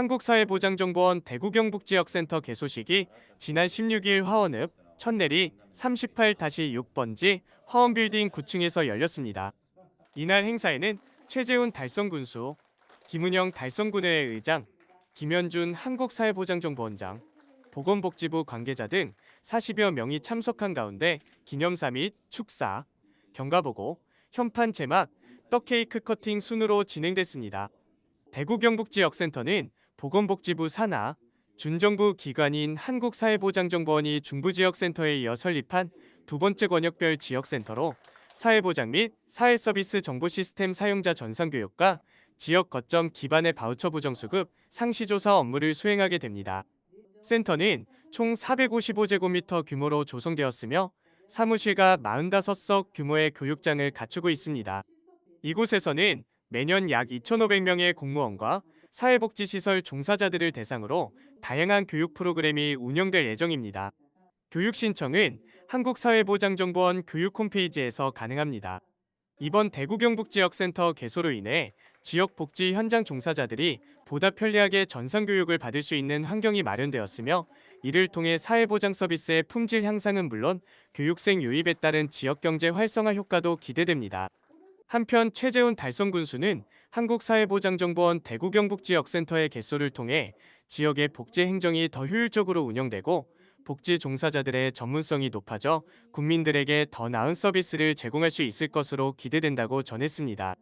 한국사회보장정보원 대구경북지역센터 개소식이 지난 16일 화원읍 천내리 38-6번지 화원빌딩 9층에서 열렸습니다. 이날 행사에는 최재훈 달성군수, 김은영 달성군회의 의장, 김현준 한국사회보장정보원장, 보건복지부 관계자 등 40여 명이 참석한 가운데 기념사 및 축사, 경과보고, 현판 제막, 떡케이크 커팅 순으로 진행됐습니다. 대구 경북지역센터는 보건복지부 산하, 준정부 기관인 한국사회보장정보원이 중부지역센터에 이어 설립한 두 번째 권역별 지역센터로 사회보장 및 사회서비스 정보 시스템 사용자 전산교육과 지역 거점 기반의 바우처 부정수급 상시조사 업무를 수행하게 됩니다. 센터는 총 455제곱미터 규모로 조성되었으며 사무실과 45석 규모의 교육장을 갖추고 있습니다. 이곳에서는 매년 약 2,500명의 공무원과 사회복지시설 종사자들을 대상으로 다양한 교육 프로그램이 운영될 예정입니다. 교육 신청은 한국사회보장정보원 교육 홈페이지에서 가능합니다. 이번 대구 경북 지역센터 개소로 인해 지역 복지 현장 종사자들이 보다 편리하게 전산 교육을 받을 수 있는 환경이 마련되었으며 이를 통해 사회보장 서비스의 품질 향상은 물론 교육생 유입에 따른 지역 경제 활성화 효과도 기대됩니다. 한편 최재훈 달성 군수는 한국사회보장정보원 대구 경북지역센터의 개소를 통해 지역의 복지 행정이 더 효율적으로 운영되고 복지 종사자들의 전문성이 높아져 국민들에게 더 나은 서비스를 제공할 수 있을 것으로 기대된다고 전했습니다.